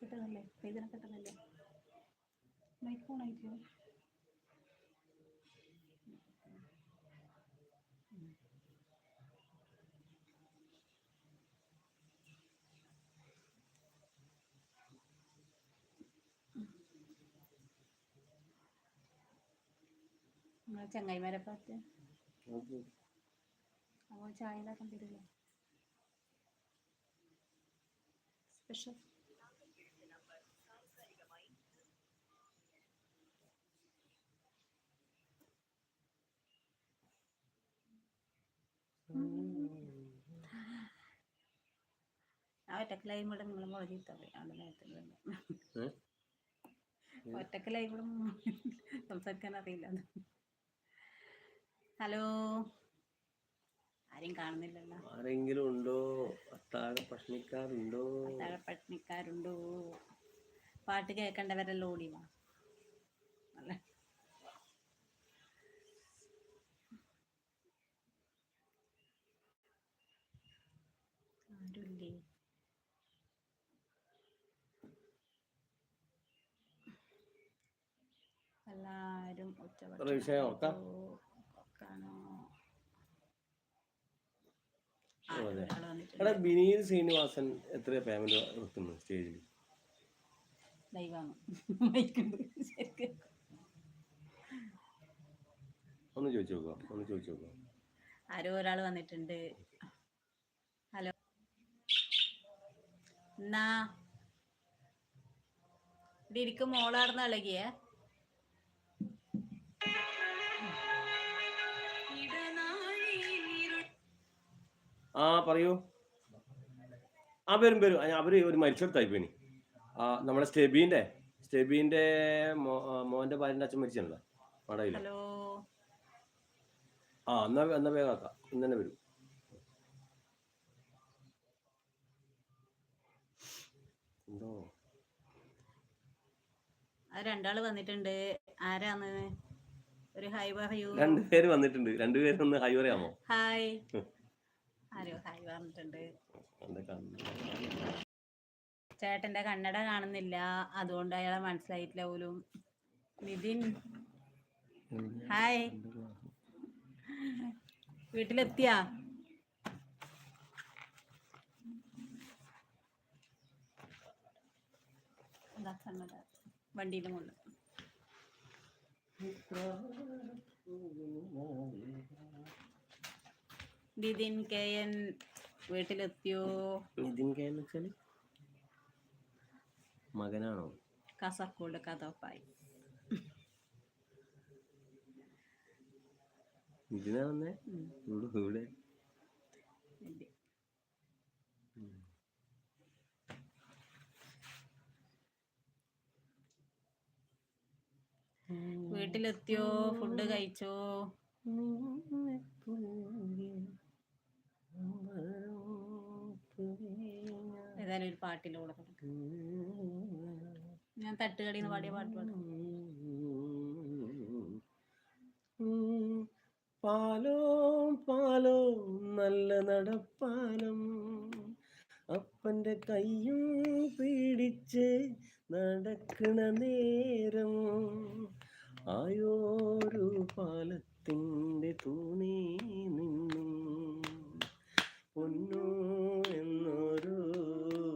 കിട്ടുന്നില്ലേ ഇതിനെ കിട്ടുന്നില്ലേ mic on ആയിട്ട് നിങ്ങളെ ചങ്ങായിമാരെ പാറ്റ് അപ്പോൾ ചായ ഉണ്ടാക്കാൻ തരില്ലേ സ്പെഷ്യൽ ഒറ്റക്കലായും കൂടെ നിങ്ങൾ മുളക് ചീത്ത പറയും അവിടെ? ഒറ്റക്കലായി കൂടെ സംസാരിക്കാൻ അറിയില്ല. ഹലോ. ആരും കാണുന്നില്ലല്ലോ. ആരെങ്കിലും ഉണ്ടോ? അത്താഴ പ്രശ്നക്കാരുണ്ടോ പട്ടിണിക്കാരുണ്ടോ? പാട്ട് കേൾക്കേണ്ടവരെല്ലാം ഓടി വാ. അല്ല? എല്ലാരും ഒരു വിഷയം ഓർക്കാം. ഉച്ചഭക്ഷണോ ഓ, അതെ. ഒരാൾ വന്നിട്ടുണ്ട് എടാ വിനീത് ശ്രീനിവാസൻ എത്ര പേയ്മെന്റ് വെക്കുന്നു സ്റ്റേജിൽ? ഒന്ന് ചോദിച്ചു നോക്കാം ഒന്ന് ചോദിച്ചു നോക്കാം. ആരോ ഒരാൾ വന്നിട്ടുണ്ട്. ഹലോ. എന്നാ? ഇവിടെ ഇരിക്കും മോളാർന്ന് ഇളകിയേ. ആ പറയൂ. ആ വരും വരും. അവർ ഒരു മരിച്ചെടുത്തായി പോയി ആ നമ്മുടെ സ്റ്റെബീന്റെ സ്റ്റെബീന്റെ മോന്റെ ഭാര്യന്റെ അച്ഛൻ മരിച്ചല്ലോ മടയിൽ ആ എന്നാ എന്നാ വേഗം ആക്കാം. ഇന്ന് തന്നെ വരും. എന്തോ? രണ്ടാൾ വന്നിട്ടുണ്ട്. ആരാന്ന്? ഒരു ഹൈ ഹൈ രണ്ടുപേര് വന്നിട്ടുണ്ട്. രണ്ടുപേരും ഒന്ന് ഹൈ പറയാമോ? ഹായ്. ആരോ ഹായ് പറഞ്ഞിട്ടുണ്ട് ചേട്ടന്റെ കണ്ണട കാണുന്നില്ല. അതുകൊണ്ട് അയാളെ മനസ്സിലായിട്ടില്ല പോലും. നിതിൻ. ഹായ്. വീട്ടിലെത്തിയാ? കണ്ണട വണ്ടിയിലും കൊണ്ട് നിതിൻ കെ എൻ വീട്ടിലെത്തിയോ? നിതിൻ കെ എന്ന് വെച്ചാൽ മകനാണോ? കാസർഗോഡ് കഥപ്പായി നിതിനാണെന്നേ ഇവിടെ വീട്ടിലെത്തിയോ? ഫുഡ് കഴിച്ചോ? ഏതായാലും ഒരു പാട്ടിലൂടെ. ഞാൻ തട്ടുകടിന്ന് പാടിയ പാട്ട് പാടാം. പാലോ പാലോ നല്ല നടപ്പാലം. അപ്പന്റെ കയ്യും പിടിച്ച് നടക്കണ നേരം. ആയോരു പാലത്തിന്റെ തൂണി നിന്നും. പൊന്നു എന്നൊരു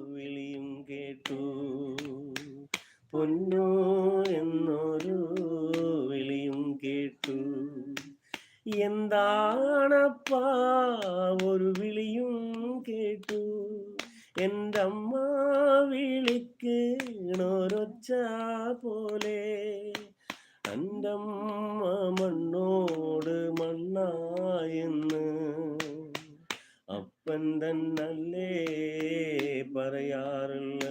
വിളിയും കേട്ടു. പൊന്നു എന്നൊരു വിളിയും കേട്ടു. എന്താണപ്പാ ഒരു വിളിയും കേട്ടു. എന്റെ അമ്മ വിളിക്കണൊരൊച്ച പോലെ. എന്റെ അമ്മ മണ്ണോട് മണ്ണായെന്ന് അപ്പൻ തന്നല്ലേ പറയാറുള്ള?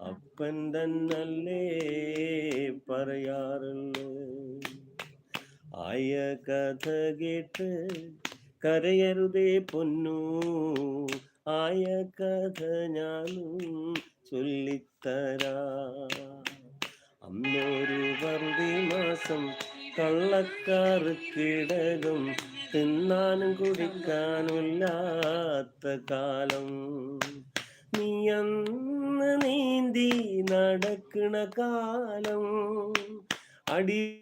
അപ്പൻ തന്നല്ലേ പറയാറുള്ള? ആയ കഥ കേട്ട് കരയരുതേ പൊന്നു. ആയ കഥ ഞാനും ചൊല്ലിത്തരാ. അന്നൊരു മാസം കള്ളക്കാർക്കിടകം തിന്നാനും കുടിക്കാനില്ലാത്ത കാലം. നീ അന്ന് നീന്തി നടക്കണ കാലം. അടി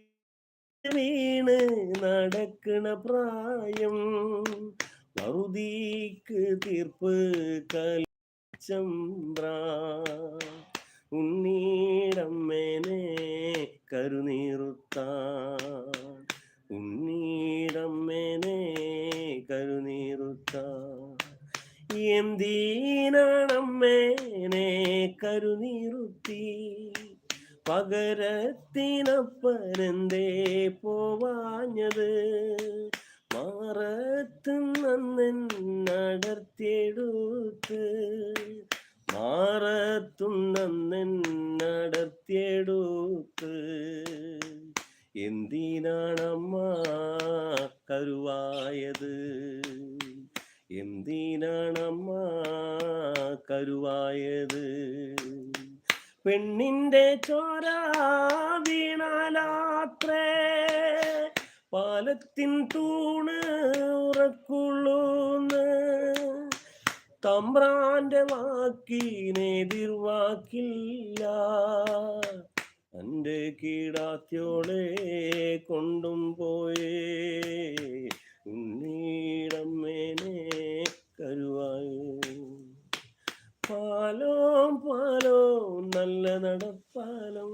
വീണ് നടക്കണ പ്രായം. മറുതീക്ക് തീർപ്പ് കലിച്ചമ്പ്ര ഉണ്ണീടമ്മേനെ കരുനീറുത്താൻ ഉണ്ണീടമ്മേനെ കരുനീറുത്താൻ എന്തിനാണമ്മേനെ കരുനീറുത്തി. പകരത്തിനപ്പനെന്തേ പോവാഞ്ഞത്. മാറത്തുന്നടർത്തിയെടുത്ത് മാറത്തുന്നടർത്തിയെടുത്ത് എന്തിനാണമ്മ കരുവായത്? എന്തിനാണമ്മ കരുവായത്? പെണ്ണിന്റെ ചോര വീണാലാത്രേ പാലത്തിൻ തൂണ് ഉറക്കുള്ളൂന്ന് തമ്പ്രാന്റെ വാക്കിനെതിർവാക്കില്ല എന്റെ കീടാത്യോളെ കൊണ്ടും പോയേ. ഉണ്ണീടമ്മേനെ കരുവായോ. പാലോ പാലോ നല്ല നടപ്പാലോ.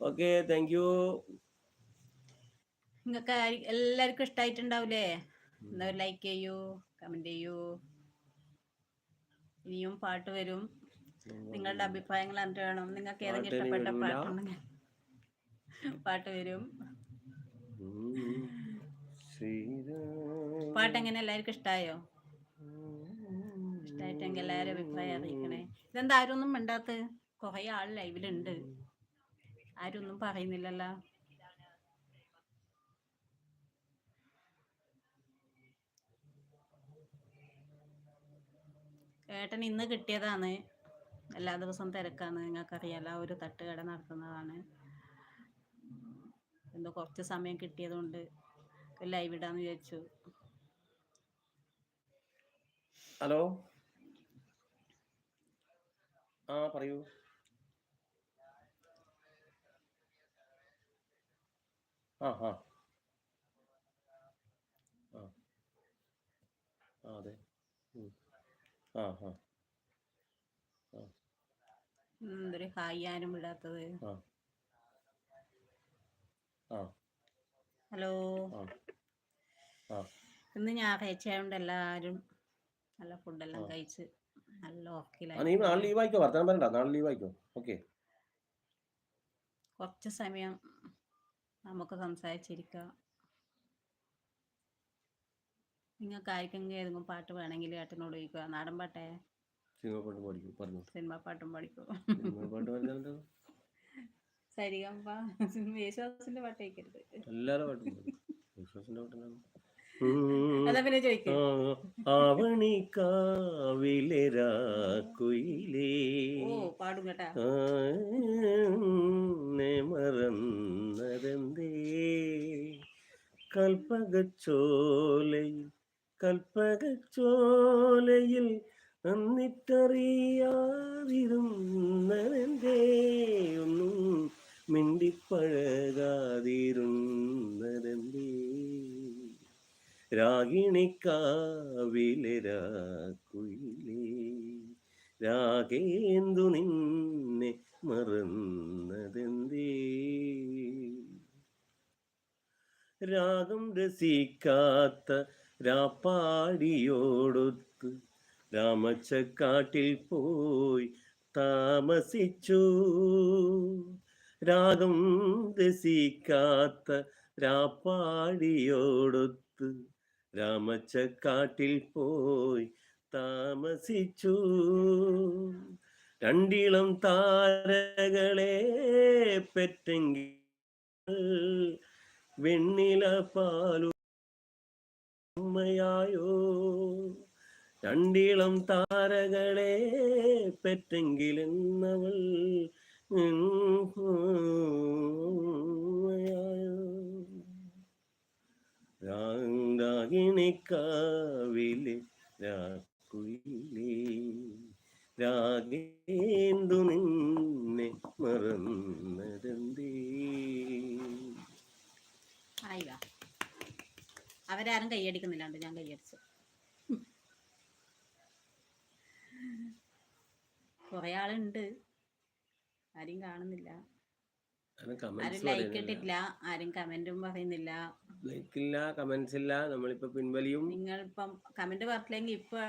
ഓക്കെ താങ്ക് യു നിങ്ങൾക്ക് എല്ലാവർക്കും ഇഷ്ടമായിട്ടുണ്ടാവില്ലേ എന്താ ലൈക്ക് ചെയ്യൂ കമന്റ് ചെയ്യൂ. ഇനിയും പാട്ട് വരും. നിങ്ങളുടെ അഭിപ്രായങ്ങൾ എന്നിട്ട് വേണം? നിങ്ങൾക്ക് ഏതെങ്കിലും പാട്ട് ഇഷ്ടപ്പെട്ട പാട്ടുണ്ടെങ്കിൽ പാട്ട് വരും. പാട്ട് എങ്ങനെ എല്ലാവർക്കും ഇഷ്ടായോ? ഇഷ്ടമായിട്ടെങ്കിൽ എല്ലാവരും അഭിപ്രായം അറിയിക്കണേ. ഇതെന്താ ആരും ഒന്നും മിണ്ടാത്ത കുറെ ആൾ ലൈവിലുണ്ട്. ആരും ഒന്നും പറയുന്നില്ലല്ലോ. ഏട്ടൻ ഇന്ന് കിട്ടിയതാണ്. എല്ലാ ദിവസവും തിരക്കാണ്. നിങ്ങൾക്കറിയാലോ ഒരു തട്ടുകട നടത്തുന്നതാണ്. എന്തോ കുറച്ച് സമയം കിട്ടിയതുകൊണ്ട് ലൈവ് ഇടാന്ന് വിചാരിച്ചു. ഹലോ? ആ പറയൂ. ആ ആ. ആ. അതെ. ആ ആ. എന്തൊരു വിടാത്തത് ഹലോ. ഇന്ന് ഞാൻ കഴിച്ചായോണ്ട് എല്ലാരും നല്ല ഫുഡെല്ലാം. കഴിച്ച് നല്ല ആ നീ നാളെ ഉറക്കിലായി. ലീവ് ആയിക്കോ വർത്തമാനം പറയണ്ട. നാളെ ലീവ് ആയിക്കോ ഓക്കെ. കുറച്ച് സമയം നമുക്ക് സംസാരിച്ചിരിക്കാം. നിങ്ങൾക്ക് ആർക്കെങ്കിലും ഏതെങ്കിലും പാട്ട് വേണമെങ്കിൽ ഏട്ടനോട് ചോദിക്കുക. നാടൻ പാട്ടേ? സിനിമ പാട്ട് പാടിക്കും? പറഞ്ഞു. സിനിമ പാട്ടും പാടിക്കും. സിനിമ പാട്ട് പറഞ്ഞാൽ സരിഗമ്പ യേശുദാസിന്റെ പാട്ട് കേൾക്കരുത് എല്ലാവരും പാട്ടും പാടും. വിശ്വാസിന്റെ പാട്ടെന്താണ് അതാ പിന്നെ ചോദിക്കും. ആവണിക്കാവിലരാക്കുയിലേ ഓ പാടും കേട്ടാ. മറന്നതെന്തേ? കൽപ്പകച്ചോലയിൽ കൽപ്പകച്ചോലയിൽ അന്നിട്ടറിയാതിരുന്നതെന്തേ ഒന്നും മിണ്ടിപ്പഴകാതിരുന്നതെന്തേ? രാഗിണിക്കാവിലെ രാക്കുയിലേ രാഗേന്ദു നിന്നെ മറന്നതെന്തേ? രാഗം രസിക്കാത്ത രാപ്പാടിയോടൊത്ത് രാമച്ചക്കാട്ടിൽ പോയി താമസിച്ചു. രാഗം രസിക്കാത്ത രാപ്പാടിയോടൊത്ത് രാമച്ചക്കാട്ടിൽ പോയി താമസിച്ചു. രണ്ടിളം താരകളെ പെറ്റെങ്കിൽ വെണ്ണില പാലുമയായോ രണ്ടിളം താരകളെ പെറ്റെങ്കിലെന്നവൾ രാഗിണിക്കാവിലെ രാക്കുയിലേ രാഗേന്ദു നിന്നെ മറന്നതെന്തേ? അവരാരും കൈയടിക്കുന്നില്ലാണ്ട് ഞാൻ കൈയടിച്ചു. കുറെ ആളുണ്ട്. ആരും കാണുന്നില്ല. ആരും ആരും കമന്റ്സ് ലൈക്ക് ഇട്ടിട്ടില്ല. ആരും കമന്റും പറയുന്നില്ല. ലൈക്ക് ഇല്ല കമന്റ്സ് ഇല്ല. നമ്മളിപ്പോ പിൻവലിയും. നിങ്ങൾ ഇപ്പം കമന്റ് പറഞ്ഞില്ലെങ്കിൽ ഇപ്പൊ.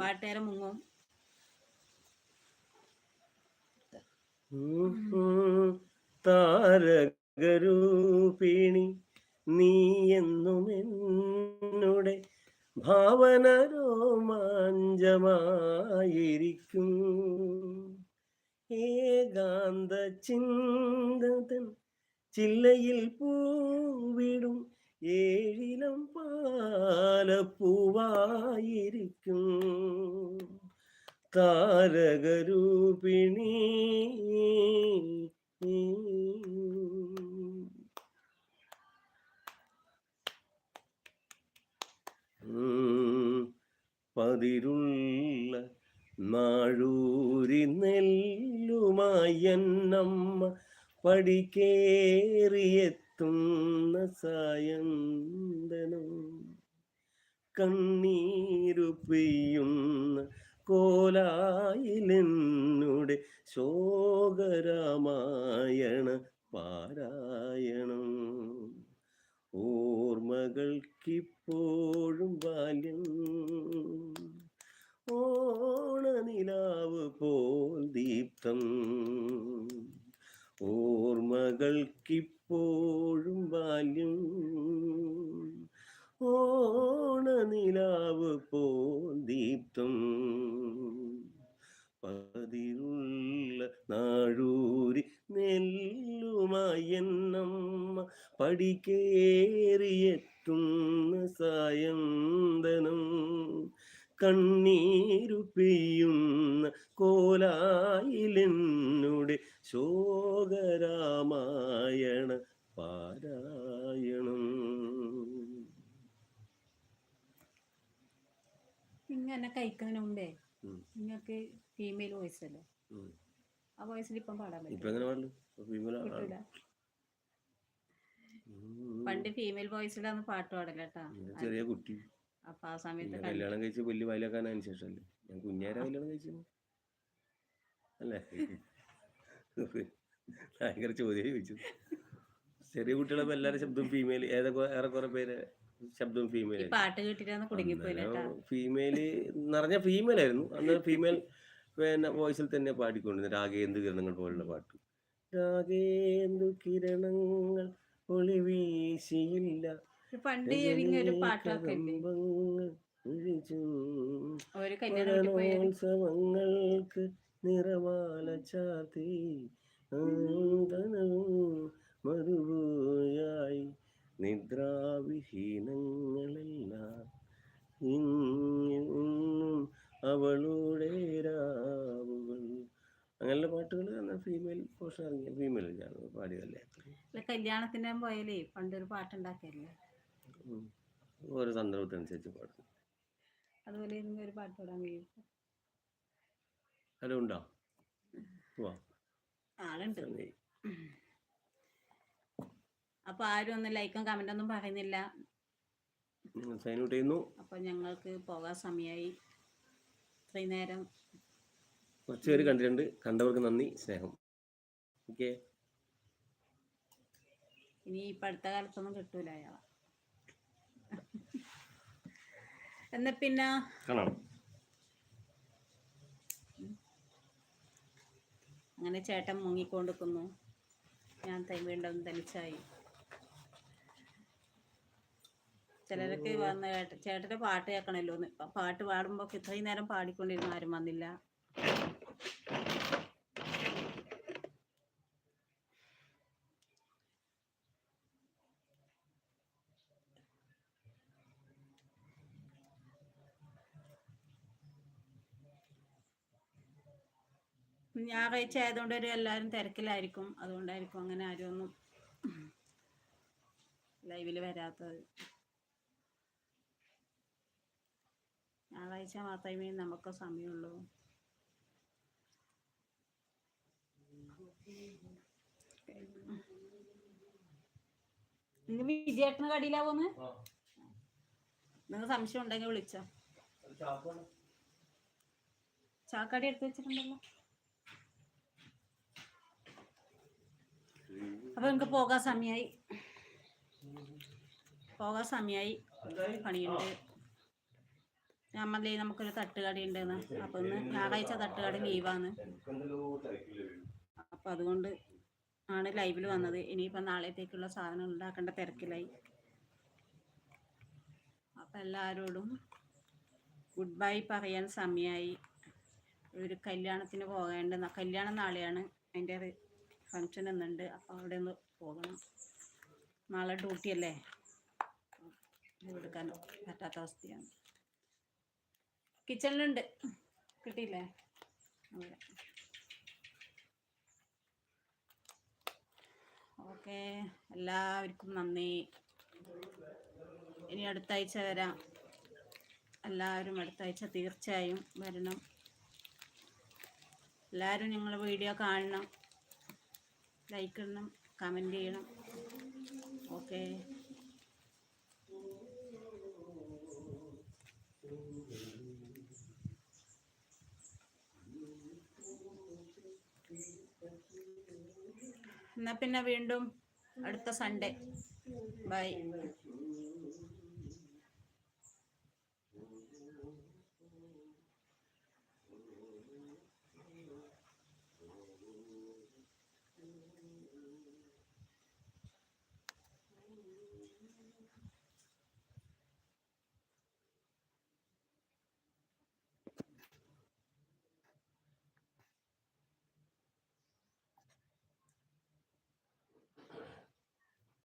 പാട്ടുകാരെ മുങ്ങും താരകരൂപിണി നീ എന്നും എന്നുടെ ഭാവന രോമാഞ്ചമായിരിക്കും ഏകാന്ത ചിന്തതൻ ചില്ലയിൽ പൂവിടും ഏഴിലം പാലപ്പൂവായിരിക്കും. താരകരൂപിണി പതിരുള്ള നാഴൂരി നെല്ലുമായന്നമ്മ പടിക്കേറിയെത്തുന്ന സായന്തനം. കണ്ണീരു പെയ്യുന്ന കോലായിലെന്നുടെ ശോകരാമായണ പാരായണം. ഓർമ്മകൾക്കിപ്പോഴും ബാല്യം ഓർമ്മകൾക്കിപ്പോഴും പെയ്യുന്ന കോലായിലെന്നുടെ ശോകരാമായണ പാരായണം. ഇങ്ങനെ കഴിക്കുന്നതിന് മുമ്പേ നിങ്ങൾക്ക് ഫീമെയിൽ വോയിസ് അല്ലേ? ആ വോയിസിൽ ഇപ്പം പാടാൻ പറ്റില്ല. പണ്ട് ഫീമെയിൽ വോയിസിലാണ് പാട്ട് പാടല കേട്ടാ ചെറിയ കുട്ടി. അപ്പൊ ആ സമയത്ത് കല്യാണം കഴിച്ച് വലിയ ശേഷമല്ലേ? ഞാൻ കുഞ്ഞേരെ കല്യാണം കഴിച്ചു. അല്ലേ? ഭയങ്കര ചോദ്യം ചോദിച്ചു. ചെറിയ കുട്ടികളെ എല്ലാവരും ശബ്ദം ഫീമെയിൽ ഏതൊക്കെ ഏറെക്കുറെ പേര് ശബ്ദം ഫീമെയിൽ ഫീമെയിൽ നിറഞ്ഞ ഫീമെയിൽ ആയിരുന്നു. അന്ന് ഫീമെയിൽ പിന്നെ വോയിസിൽ തന്നെ പാടിക്കൊണ്ടിരുന്നു രാഗേന്ദു കിരണങ്ങൾ പോലുള്ള പാട്ട്. രാഗേന്ദു കിരണങ്ങൾ ഒളിവീശിയില്ല. പണ്ട് ഒരു പാട്ടൊക്കെ മരണോത്സവങ്ങൾക്ക് നിറമാല ചാർത്തി മരുഭൂയായി നിദ്രാവിഹീനങ്ങളെല്ലാം ഇന്നും അവളുടെ രാവുകൾ. അങ്ങനെയുള്ള പാട്ടുകൾ ഫീമെയിൽ പോഷൻ ഇറങ്ങിയ ഫീമെയിൽ പാടിയതല്ലേ? കല്യാണത്തിന് പോയാലേ പണ്ടൊരു പാട്ടുണ്ടാക്കിയല്ലേ. ഓരോ സന്ദർഭത്തിനനുസരിച്ച് പാടും. അതുപോലെ ഏതെങ്കിലും ഒരു പാട്ട് പാടാൻ കഴിയും. ഹലോ ഉണ്ടോ? ആളുണ്ട്. അപ്പൊ ആരും ഒന്നും ലൈക്കും കമന്റ് ഒന്നും പറയുന്നില്ല. സൈൻ ഔട്ട് ചെയ്യുന്നു. അപ്പൊ ഞങ്ങൾക്ക് പോകാൻ സമയമായി ഇത്രയും നേരം. കുറച്ച് പേര് കണ്ടിട്ടുണ്ട്. കണ്ടവർക്ക് നന്ദി സ്നേഹം. ഓക്കെ ഇനി ഇപ്പൊ അടുത്ത കാലത്തൊന്നും കിട്ടൂല അയാളെ. എന്നാ പിന്നെ? കാണാം. അങ്ങനെ ചേട്ടൻ മുങ്ങിക്കൊണ്ടിരിക്കുന്നു. ഞാൻ വീണ്ടും തനിച്ചായി ചിലരൊക്കെ വന്ന് ചേട്ടന്റെ പാട്ട് കേൾക്കണല്ലോ പാട്ട് പാടുമ്പോ ഇത്രയും നേരം പാടിക്കൊണ്ടിരുന്ന ആരും വന്നില്ല. ഞായറാഴ്ച ആയതുകൊണ്ട് ഒരു എല്ലാവരും തിരക്കിലായിരിക്കും. അതുകൊണ്ടായിരിക്കും അങ്ങനെ ആരും ഒന്നും ലൈവിൽ വരാത്തത്. ഞായറാഴ്ച മാത്രമേ നമുക്ക് സമയമുള്ളൂ. ഇന്ന് വിജയേട്ടന് കടിയിലാവോന്ന്? നിങ്ങൾ സംശയം ഉണ്ടെങ്കിൽ വിളിച്ചോ. ചാക്കടി എടുത്ത് വെച്ചിട്ടുണ്ടല്ലോ. അപ്പൊ നമുക്ക് പോകാൻ സമയമായി പോകാൻ സമയമായി പണിയുണ്ട്. നമ്മളേ നമുക്കൊരു തട്ടുകടി ഉണ്ടെന്ന്. അപ്പൊ ഇന്ന് ഞായറാഴ്ച തട്ടുകടി ലീവാണ്. അപ്പൊ അതുകൊണ്ട് ആണ് ലൈവിൽ വന്നത്. ഇനിയിപ്പോ നാളത്തേക്കുള്ള സാധനം ഉണ്ടാക്കേണ്ട തിരക്കിലായി. അപ്പൊ എല്ലാവരോടും ഗുഡ് ബൈ പറയാൻ സമയമായി ഒരു കല്യാണത്തിന് പോകേണ്ട കല്യാണം നാളെയാണ് അതിന്റെ ഫങ്ഷൻ എന്നുണ്ട്. അപ്പോൾ അവിടെ ഒന്ന് പോകണം. നാളെ ഡ്യൂട്ടി അല്ലേ? എടുക്കാൻ പറ്റാത്ത അവസ്ഥയാണ്. കിച്ചണിലുണ്ട്. കിട്ടിയില്ലേ? അവിടെ. ഓക്കെ. എല്ലാവർക്കും നന്ദി. ഇനി അടുത്ത ആഴ്ച വരാം. എല്ലാവരും അടുത്ത ആഴ്ച തീർച്ചയായും വരണം. എല്ലാവരും ഞങ്ങളെ വീഡിയോ കാണണം. ലൈക്ക് ഇടണം കമന്റ് ചെയ്യണം. ഓക്കെ എന്നാൽ പിന്നെ വീണ്ടും അടുത്ത സൺഡേ ബൈ